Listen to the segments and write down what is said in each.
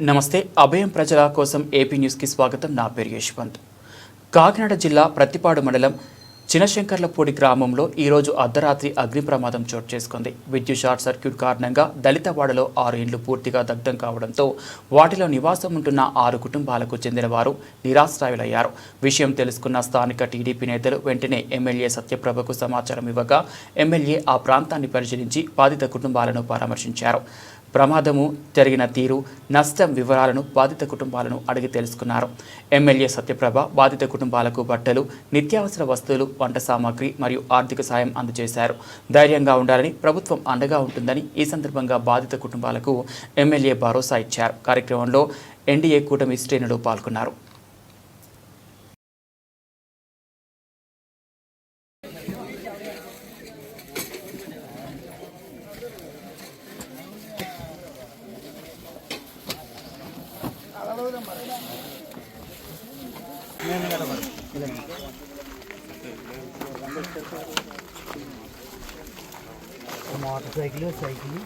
నమస్తే అభయం ప్రజల కోసం ఏపీ న్యూస్కి స్వాగతం. నా పేరు యశ్వంత్. కాకినాడ జిల్లా ప్రతిపాడు మండలం చినశంకర్లపూడి గ్రామంలో ఈరోజు అర్ధరాత్రి అగ్ని ప్రమాదం చోటు చేసుకుంది. విద్యుత్ షార్ట్ సర్క్యూట్ కారణంగా దళితవాడలో ఆరు ఇండ్లు పూర్తిగా దగ్ధం కావడంతో వాటిలో నివాసం ఉంటున్న ఆరు కుటుంబాలకు చెందిన వారు నిరాశ్రాయులయ్యారు. విషయం తెలుసుకున్న స్థానిక టీడీపీ నేతలు వెంటనే ఎమ్మెల్యే సత్యప్రభకు సమాచారం ఇవ్వగా ఎమ్మెల్యే ఆ ప్రాంతాన్ని పరిశీలించి బాధిత కుటుంబాలను పరామర్శించారు. ప్రమాదము జరిగిన తీరు నష్టం వివరాలను బాధిత కుటుంబాలను అడిగి తెలుసుకున్నారు. ఎమ్మెల్యే సత్యప్రభ బాధిత కుటుంబాలకు బట్టలు నిత్యావసర వస్తువులు వంట సామాగ్రి మరియు ఆర్థిక సాయం అందజేశారు. ధైర్యంగా ఉండాలని ప్రభుత్వం అండగా ఉంటుందని ఈ సందర్భంగా బాధిత కుటుంబాలకు ఎమ్మెల్యే భరోసా ఇచ్చారు. కార్యక్రమంలో ఎన్డీఏ కూటమి శ్రేణులు పాల్గొన్నారు. మోటార్ సైకిల్ సైకిల్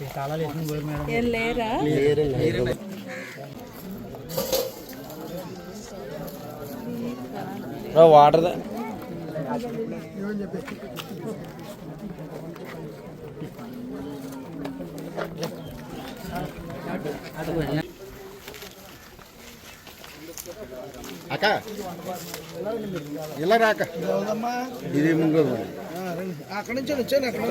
ఈ తాళాలు వేసుకుని పోయి మేడం ఏం లేరా వాటర్ అక్క ఇలా రాక. ఇది ముందు అక్కడి నుంచి వచ్చాను అక్కడ